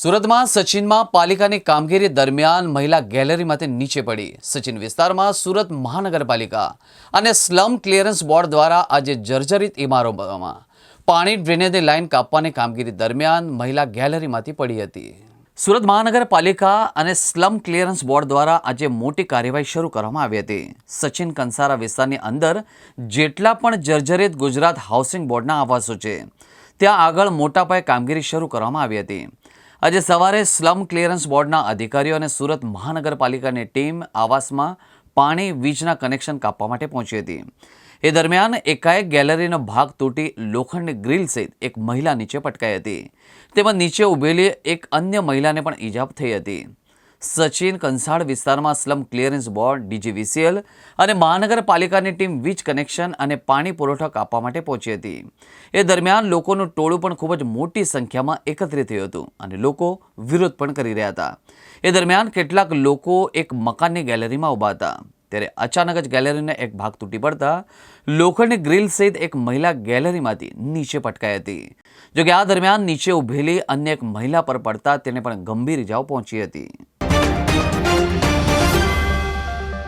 સુરતમાં સચિનમાં પાલિકાની કામગીરી દરમિયાન મહિલા ગેલેરીમાંથી નીચે પડી. સચિન વિસ્તારમાં સુરત મહાનગરપાલિકા અને સ્લમ ક્લિયરન્સ બોર્ડ દ્વારા આજે જર્જરિત ઇમારતોમાં પાણી ડ્રેનેજની લાઇન કાપવાની કામગીરી દરમિયાન મહિલા ગેલેરીમાંથી પડી હતી. સુરત મહાનગરપાલિકા અને સ્લમ ક્લિયરન્સ બોર્ડ દ્વારા આજે મોટી કાર્યવાહી શરૂ કરવામાં આવી હતી. સચિન કંસારા વિસ્તારની અંદર જેટલા પણ જર્જરિત ગુજરાત હાઉસિંગ બોર્ડના આવાસો છે, ત્યાં આગળ મોટા પાયે કામગીરી શરૂ કરવામાં આવી હતી. આજે સવારે સ્લમ ક્લિયરન્સ બોર્ડના અધિકારીઓ અને સુરત મહાનગરપાલિકાની ટીમ આવાસમાં પાણી વીજના કનેક્શન કાપવા માટે પહોંચી હતી. એ દરમિયાન એકાએક ગેલેરીનો ભાગ તૂટી લોખંડની ગ્રીલ સહિત એક મહિલા નીચે પટકાઈ હતી. તેમજ નીચે ઊભેલી એક અન્ય મહિલાને પણ ઈજા થઈ હતી. સચિન કંસાળ વિસ્તારમાં સ્લમ ક્લિયરન્સ બોર્ડ, ડીજીવીસીએલ અને મહાનગરપાલિકાની ટીમ વીજ કનેક્શન અને પાણી પુરવઠો કાપવા માટે પહોંચી હતી. એ દરમિયાન લોકોનું ટોળું પણ ખૂબ જ મોટી સંખ્યામાં એકત્રિત થયું હતું અને લોકો વિરોધ પણ કરી રહ્યા હતા. એ દરમિયાન કેટલાક લોકો એક મકાનની ગેલેરીમાં ઊભા હતા. ત્યારે અચાનક જ ગેલેરીનો એક ભાગ તૂટી પડતા લોખંડની ગ્રીલ સહિત એક મહિલા ગેલેરીમાંથી નીચે પટકાઈ હતી. જોકે આ દરમિયાન નીચે ઊભેલી અન્ય એક મહિલા પર પડતા તેને પણ ગંભીર ઇજાઓ પહોંચી હતી.